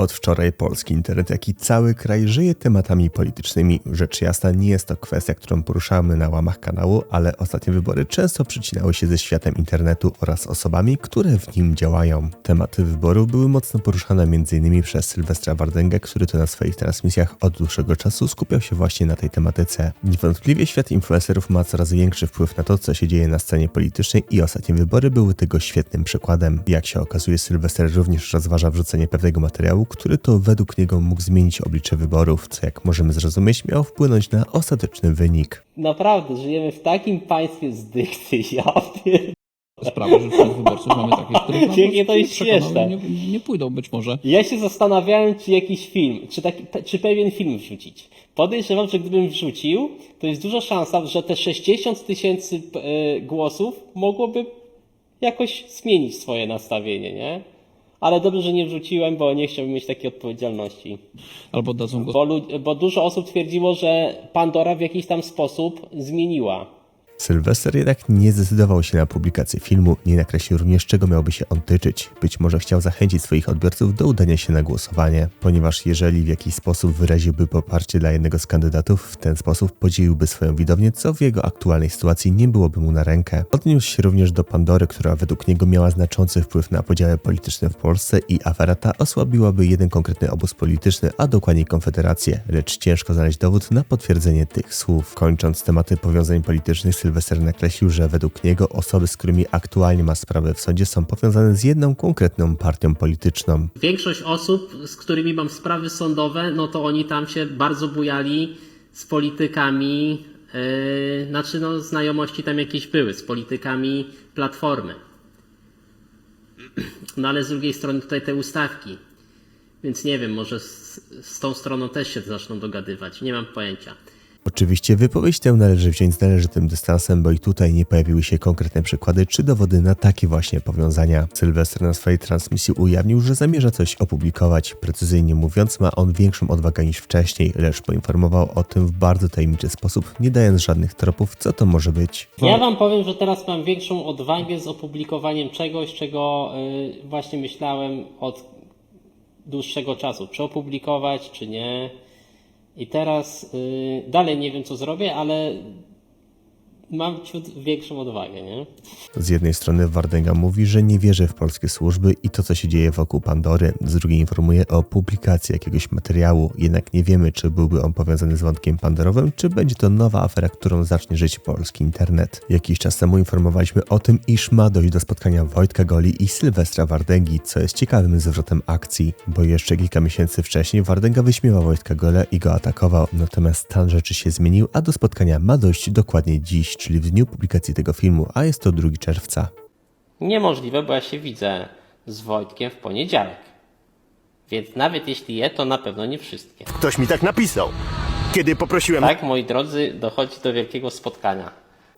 Od wczoraj polski internet, jak i cały kraj żyje tematami politycznymi. Rzecz jasna, nie jest to kwestia, którą poruszamy na łamach kanału, ale ostatnie wybory często przycinały się ze światem internetu oraz osobami, które w nim działają. Tematy wyborów były mocno poruszane m.in. przez Sylwestra Wardęgę, który to na swoich transmisjach od dłuższego czasu skupiał się właśnie na tej tematyce. Niewątpliwie świat influencerów ma coraz większy wpływ na to, co się dzieje na scenie politycznej i ostatnie wybory były tego świetnym przykładem. Jak się okazuje, Sylwester również rozważa wrzucenie pewnego materiału, który to według niego mógł zmienić oblicze wyborów, co jak możemy zrozumieć miało wpłynąć na ostateczny wynik. Naprawdę, żyjemy w takim państwie z dykty, ja pier... sprawę, że wśród wyborców mamy takie, z których Jakie to jest śmieszne. Nie, nie pójdą być może. Ja się zastanawiałem, czy jakiś film, czy, taki, czy pewien film wrzucić. Podejrzewam, że gdybym wrzucił, to jest duża szansa, że te 60 tysięcy e, głosów mogłoby jakoś zmienić swoje nastawienie, nie? Ale dobrze, że nie wrzuciłem, bo nie chciałbym mieć takiej odpowiedzialności. Albo dadzą go Bo, bo dużo osób twierdziło, że Pandora w jakiś tam sposób zmieniła. Sylwester jednak nie zdecydował się na publikację filmu, nie nakreślił również czego miałby się on tyczyć. Być może chciał zachęcić swoich odbiorców do udania się na głosowanie, ponieważ jeżeli w jakiś sposób wyraziłby poparcie dla jednego z kandydatów, w ten sposób podzieliłby swoją widownię, co w jego aktualnej sytuacji nie byłoby mu na rękę. Odniósł się również do Pandory, która według niego miała znaczący wpływ na podziały polityczne w Polsce i afera ta osłabiłaby jeden konkretny obóz polityczny, a dokładniej Konfederację, lecz ciężko znaleźć dowód na potwierdzenie tych słów. Kończąc tematy powiązań politycznych, Sylwester nakreślił, że według niego osoby, z którymi aktualnie ma sprawę w sądzie, są powiązane z jedną konkretną partią polityczną. Większość osób, z którymi mam sprawy sądowe, no to oni tam się bardzo bujali z politykami, yy, znaczy no znajomości tam jakieś były, z politykami Platformy. No ale z drugiej strony tutaj te ustawki. Więc nie wiem, może z, z tą stroną też się zaczną dogadywać, nie mam pojęcia. Oczywiście wypowiedź tę należy wziąć z należytym dystansem, bo i tutaj nie pojawiły się konkretne przykłady czy dowody na takie właśnie powiązania. Sylwester na swojej transmisji ujawnił, że zamierza coś opublikować. Precyzyjnie mówiąc, ma on większą odwagę niż wcześniej, lecz poinformował o tym w bardzo tajemniczy sposób, nie dając żadnych tropów, co to może być. Ja wam powiem, że teraz mam większą odwagę z opublikowaniem czegoś, czego y, właśnie myślałem od dłuższego czasu. Czy opublikować, czy nie. I teraz y, dalej nie wiem, co zrobię, ale mam ciut większą odwagę, nie? Z jednej strony Wardęga mówi, że nie wierzy w polskie służby i to, co się dzieje wokół Pandory. Z drugiej informuje o publikacji jakiegoś materiału, jednak nie wiemy, czy byłby on powiązany z wątkiem pandorowym, czy będzie to nowa afera, którą zacznie żyć polski internet. Jakiś czas temu informowaliśmy o tym, iż ma dojść do spotkania Wojtka Goli i Sylwestra Wardęgi, co jest ciekawym zwrotem akcji, bo jeszcze kilka miesięcy wcześniej Wardęga wyśmiewał Wojtka Golę i go atakował, natomiast stan rzeczy się zmienił, a do spotkania ma dojść dokładnie dziś, czyli w dniu publikacji tego filmu, a jest to 2 czerwca. Niemożliwe, bo ja się widzę z Wojtkiem w poniedziałek. Więc nawet jeśli je, to na pewno nie wszystkie. Ktoś mi tak napisał. Kiedy poprosiłem Tak, moi drodzy, dochodzi do wielkiego spotkania.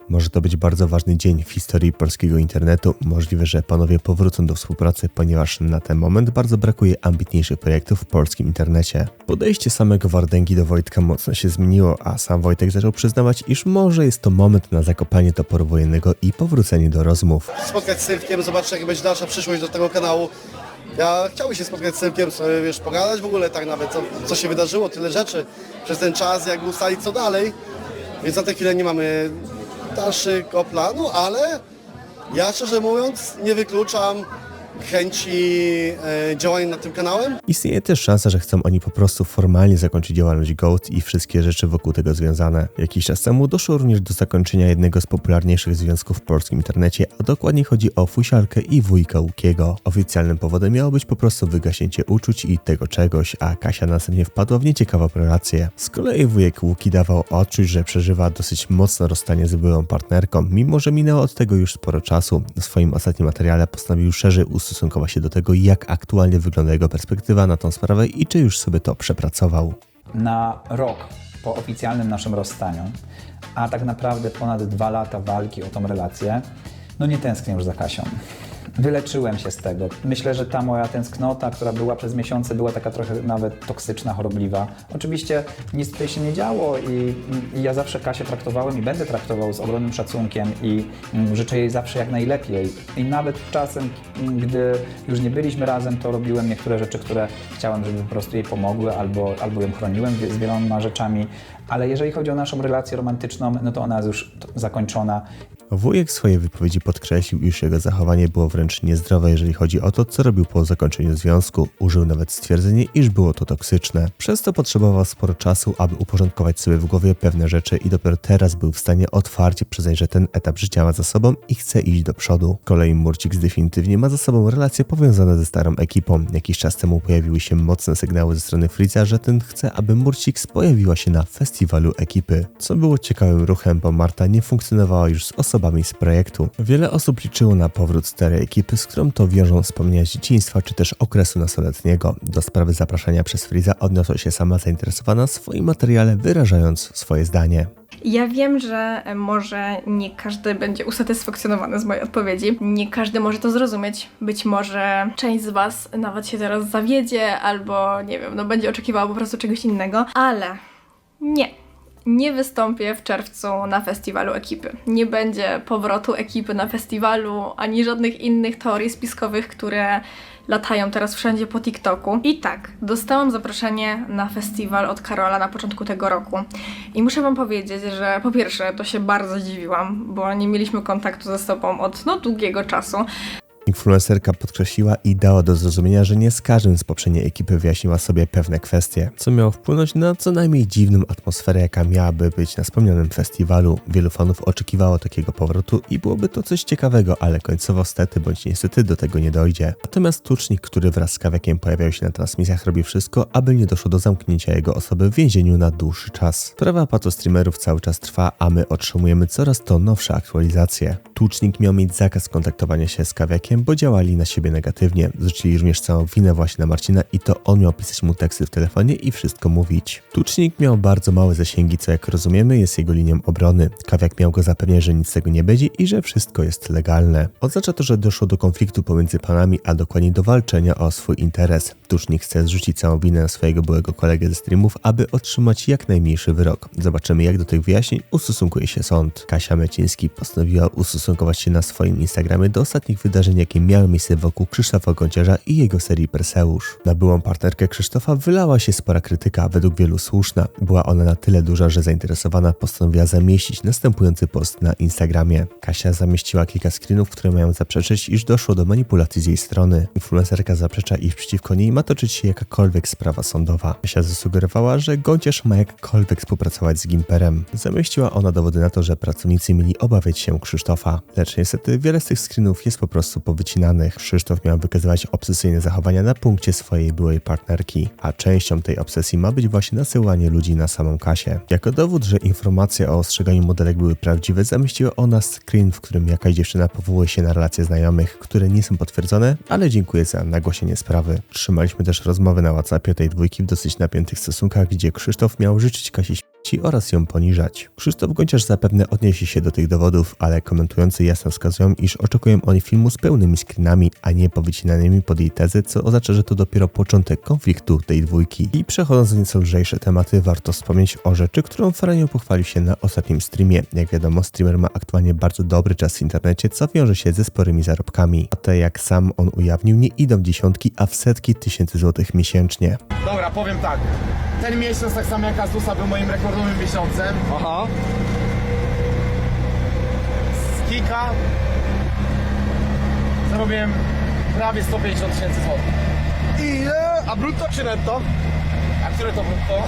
Może to być bardzo ważny dzień w historii polskiego internetu. Możliwe, że panowie powrócą do współpracy, ponieważ na ten moment bardzo brakuje ambitniejszych projektów w polskim internecie. Podejście samego Wardęgi do Wojtka mocno się zmieniło, a sam Wojtek zaczął przyznawać, iż może jest to moment na zakopanie toporu wojennego i powrócenie do rozmów. spotkać z Sylwkiem, zobaczyć jaka będzie dalsza przyszłość do tego kanału. Ja chciałbym się spotkać z Sylwkiem, sobie wiesz, pogadać w ogóle tak nawet, co, co się wydarzyło, tyle rzeczy przez ten czas, jak ustalić co dalej. Więc na tę chwilę nie mamy dalszego planu, ale ja szczerze mówiąc nie wykluczam chęci e, działania nad tym kanałem. Istnieje też szansa, że chcą oni po prostu formalnie zakończyć działalność GOAT i wszystkie rzeczy wokół tego związane. Jakiś czas temu doszło również do zakończenia jednego z popularniejszych związków w polskim internecie, a dokładnie chodzi o Fusialkę i wujka Łukiego. Oficjalnym powodem miało być po prostu wygaśnięcie uczuć i tego czegoś, a Kasia następnie wpadła w nieciekawą relację. Z kolei wujek Łuki dawał odczuć, że przeżywa dosyć mocno rozstanie z byłą partnerką, mimo że minęło od tego już sporo czasu. W swoim ostatnim materiale postanowił szerzej ustosunkować się do tego, jak aktualnie wygląda jego perspektywa na tą sprawę i czy już sobie to przepracował. na rok po oficjalnym naszym rozstaniu, a tak naprawdę ponad dwa lata walki o tą relację, no nie tęsknię już za Kasią. Wyleczyłem się z tego. Myślę, że ta moja tęsknota, która była przez miesiące, była taka trochę nawet toksyczna, chorobliwa. Oczywiście nic tutaj się nie działo i, i ja zawsze Kasię traktowałem i będę traktował z ogromnym szacunkiem i mm, życzę jej zawsze jak najlepiej. I nawet czasem, gdy już nie byliśmy razem, to robiłem niektóre rzeczy, które chciałem, żeby po prostu jej pomogły albo, albo ją chroniłem z wieloma rzeczami. Ale jeżeli chodzi o naszą relację romantyczną, no to ona jest już zakończona Wujek w swojej wypowiedzi podkreślił, iż jego zachowanie było wręcz niezdrowe, jeżeli chodzi o to, co robił po zakończeniu związku. Użył nawet stwierdzenia, iż było to toksyczne. Przez to potrzebował sporo czasu, aby uporządkować sobie w głowie pewne rzeczy i dopiero teraz był w stanie otwarcie przyznać, że ten etap życia ma za sobą i chce iść do przodu. Kolei Murcik definitywnie ma za sobą relacje powiązane ze starą ekipą. Jakiś czas temu pojawiły się mocne sygnały ze strony Friza, że ten chce, aby Murcik pojawiła się na festiwalu ekipy, co było ciekawym ruchem, bo Marta nie funkcjonowała już z osobami z projektu. Wiele osób liczyło na powrót starej ekipy, z którą to wiążą wspomnienia z dzieciństwa czy też okresu nastoletniego. Do sprawy zapraszania przez Friza odniosła się sama zainteresowana w swoim materiale, wyrażając swoje zdanie. Ja wiem, że może nie każdy będzie usatysfakcjonowany z mojej odpowiedzi. Nie każdy może to zrozumieć. Być może część z Was nawet się teraz zawiedzie, albo nie wiem, no będzie oczekiwała po prostu czegoś innego, ale nie. Nie wystąpię w czerwcu na festiwalu ekipy. Nie będzie powrotu ekipy na festiwalu, ani żadnych innych teorii spiskowych, które latają teraz wszędzie po TikToku. I tak, dostałam zaproszenie na festiwal od Karola na początku tego roku. I muszę Wam powiedzieć, że po pierwsze to się bardzo dziwiłam, bo nie mieliśmy kontaktu ze sobą od no długiego czasu. Influencerka podkreśliła i dała do zrozumienia, że nie z każdym z poprzedniej ekipy wyjaśniła sobie pewne kwestie, co miało wpłynąć na co najmniej dziwną atmosferę, jaka miałaby być na wspomnianym festiwalu. Wielu fanów oczekiwało takiego powrotu i byłoby to coś ciekawego, ale końcowo stety bądź niestety do tego nie dojdzie. Natomiast Tucznik, który wraz z Kawiakiem pojawiał się na transmisjach, robi wszystko, aby nie doszło do zamknięcia jego osoby w więzieniu na dłuższy czas. Sprawa patostreamerów cały czas trwa, a my otrzymujemy coraz to nowsze aktualizacje. Tucznik miał mieć zakaz kontaktowania się z Kawiakiem, bo działali na siebie negatywnie. Zrzucili również całą winę właśnie na Marcina i to on miał pisać mu teksty w telefonie i wszystko mówić. Tucznik miał bardzo małe zasięgi, co jak rozumiemy jest jego linią obrony. Kawiak miał go zapewniać, że nic z tego nie będzie i że wszystko jest legalne. Oznacza to, że doszło do konfliktu pomiędzy panami, a dokładnie do walczenia o swój interes. Tucznik chce zrzucić całą winę na swojego byłego kolegę ze streamów, aby otrzymać jak najmniejszy wyrok. Zobaczymy jak do tych wyjaśnień ustosunkuje się sąd. Kasia Meciński postanowiła ustosunkować się na swoim Instagramie do ostatnich wydarzeń, jakie miały miejsce wokół Krzysztofa Gąciarza i jego serii Perseusz. Na byłą partnerkę Krzysztofa wylała się spora krytyka, według wielu słuszna. Była ona na tyle duża, że zainteresowana postanowiła zamieścić następujący post na Instagramie. Kasia zamieściła kilka screenów, które mają zaprzeczyć, iż doszło do manipulacji z jej strony. Influencerka zaprzecza, iż przeciwko niej ma toczyć się jakakolwiek sprawa sądowa. Kasia zasugerowała, że Gąciarz ma jakkolwiek współpracować z Gimperem. Zamieściła ona dowody na to, że pracownicy mieli obawiać się Krzysztofa. Lecz niestety wiele z tych screenów jest po prostu powycinanych. Krzysztof miał wykazywać obsesyjne zachowania na punkcie swojej byłej partnerki, a częścią tej obsesji ma być właśnie nasyłanie ludzi na samą Kasię. Jako dowód, że informacje o ostrzeganiu modelek były prawdziwe, zamieściła ona screen, w którym jakaś dziewczyna powołuje się na relacje znajomych, które nie są potwierdzone, ale dziękuję za nagłośnienie sprawy. Trzymaliśmy też rozmowy na WhatsAppie tej dwójki w dosyć napiętych stosunkach, gdzie Krzysztof miał życzyć Kasi śmierci oraz ją poniżać. Krzysztof Gonciarz zapewne odniesie się do tych dowodów, ale komentujący jasno wskazują, iż oczekują oni filmu z pełnymi screenami, a nie powycinanymi pod jej tezy, co oznacza, że to dopiero początek konfliktu tej dwójki. I przechodząc do nieco lżejsze tematy, warto wspomnieć o rzeczy, którą Franio pochwalił się na ostatnim streamie. Jak wiadomo, streamer ma aktualnie bardzo dobry czas w internecie, co wiąże się ze sporymi zarobkami. A te, jak sam on ujawnił, nie idą w dziesiątki, a w setki tysięcy złotych miesięcznie. Dobra, powiem tak. Ten miesiąc, tak samo jak Azusa, był moim rekordowym miesiącem. Aha. Z Kika zarobiłem prawie 150 tysięcy złotych. Ile? A brutto czy netto? Które to brutto?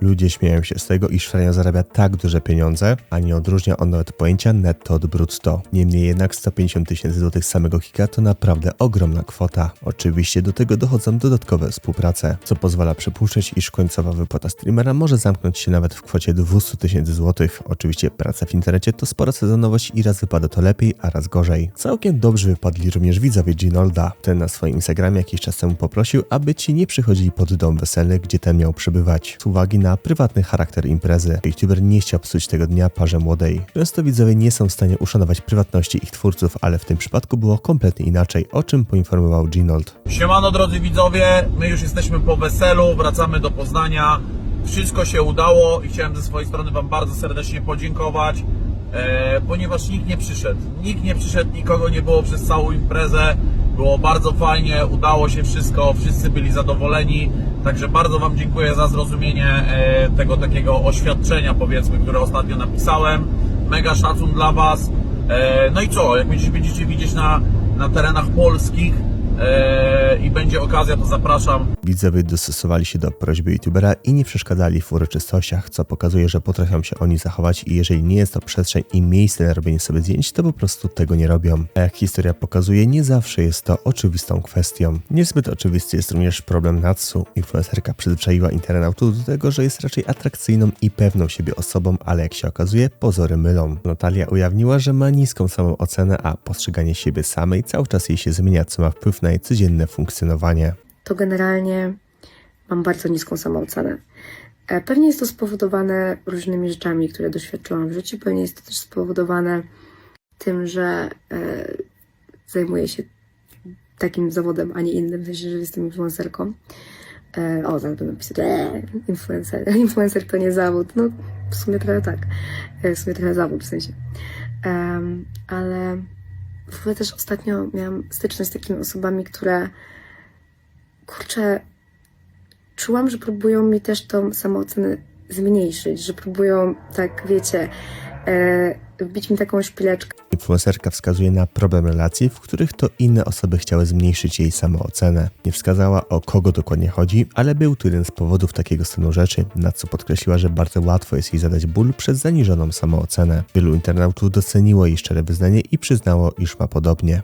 Ludzie śmieją się z tego, iż Frania zarabia tak duże pieniądze, a nie odróżnia on nawet pojęcia netto od brutto. Niemniej jednak 150 tysięcy złotych samego Kika to naprawdę ogromna kwota. Oczywiście do tego dochodzą dodatkowe współprace, co pozwala przypuszczać, iż końcowa wypłata streamera może zamknąć się nawet w kwocie 200 tysięcy złotych. Oczywiście praca w internecie to spora sezonowość i raz wypada to lepiej, a raz gorzej. Całkiem dobrze wypadli również widzowie Ginolda. Ten na swoim Instagramie jakiś czas temu poprosił, aby ci nie przychodzili pod dom wesoło weselnych, gdzie ten miał przebywać. Z uwagi na prywatny charakter imprezy, youtuber nie chciał psuć tego dnia parze młodej. Często widzowie nie są w stanie uszanować prywatności ich twórców, ale w tym przypadku było kompletnie inaczej, o czym poinformował Ginold. Siemano drodzy widzowie, my już jesteśmy po weselu, wracamy do Poznania. Wszystko się udało i chciałem ze swojej strony Wam bardzo serdecznie podziękować, e, ponieważ nikt nie przyszedł. Nikt nie przyszedł, nikogo nie było przez całą imprezę. Było bardzo fajnie, udało się wszystko, wszyscy byli zadowoleni. Także bardzo Wam dziękuję za zrozumienie e, tego takiego oświadczenia, powiedzmy, które ostatnio napisałem. Mega szacun dla Was. E, no i co, jak będziecie, widzieć na, na terenach polskich, e, i będzie okazja, to zapraszam. Widzowie dostosowali się do prośby youtubera i nie przeszkadzali w uroczystościach, co pokazuje, że potrafią się oni zachować i jeżeli nie jest to przestrzeń i miejsce na robienie sobie zdjęć, to po prostu tego nie robią. A jak historia pokazuje, nie zawsze jest to oczywistą kwestią. Niezbyt oczywisty jest również problem Natsu. Influencerka przyzwyczaiła internautów do tego, że jest raczej atrakcyjną i pewną siebie osobą, ale jak się okazuje, pozory mylą. Natalia ujawniła, że ma niską samą ocenę, a postrzeganie siebie samej cały czas jej się zmienia, co ma wpływ na jej codzienne to generalnie mam bardzo niską samoocenę. E, Pewnie jest to spowodowane różnymi rzeczami, które doświadczyłam w życiu. Pewnie jest to też spowodowane tym, że e, zajmuję się takim zawodem, a nie innym, w sensie, że jestem influencerką. E, o, zaraz będę pisać, eee, influencer, influencer to nie zawód. No, w sumie trochę tak. W sumie trochę zawód w sensie. Ale w ogóle też ostatnio miałam styczność z takimi osobami, które kurczę, czułam, że próbują mi też tą samoocenę zmniejszyć, że próbują, tak wiecie, e, wbić mi taką szpileczkę. Influencerka wskazuje na problem relacji, w których to inne osoby chciały zmniejszyć jej samoocenę. Nie wskazała o kogo dokładnie chodzi, ale był to jeden z powodów takiego stanu rzeczy, na co podkreśliła, że bardzo łatwo jest jej zadać ból przez zaniżoną samoocenę. Wielu internautów doceniło jej szczere wyznanie i przyznało, iż ma podobnie.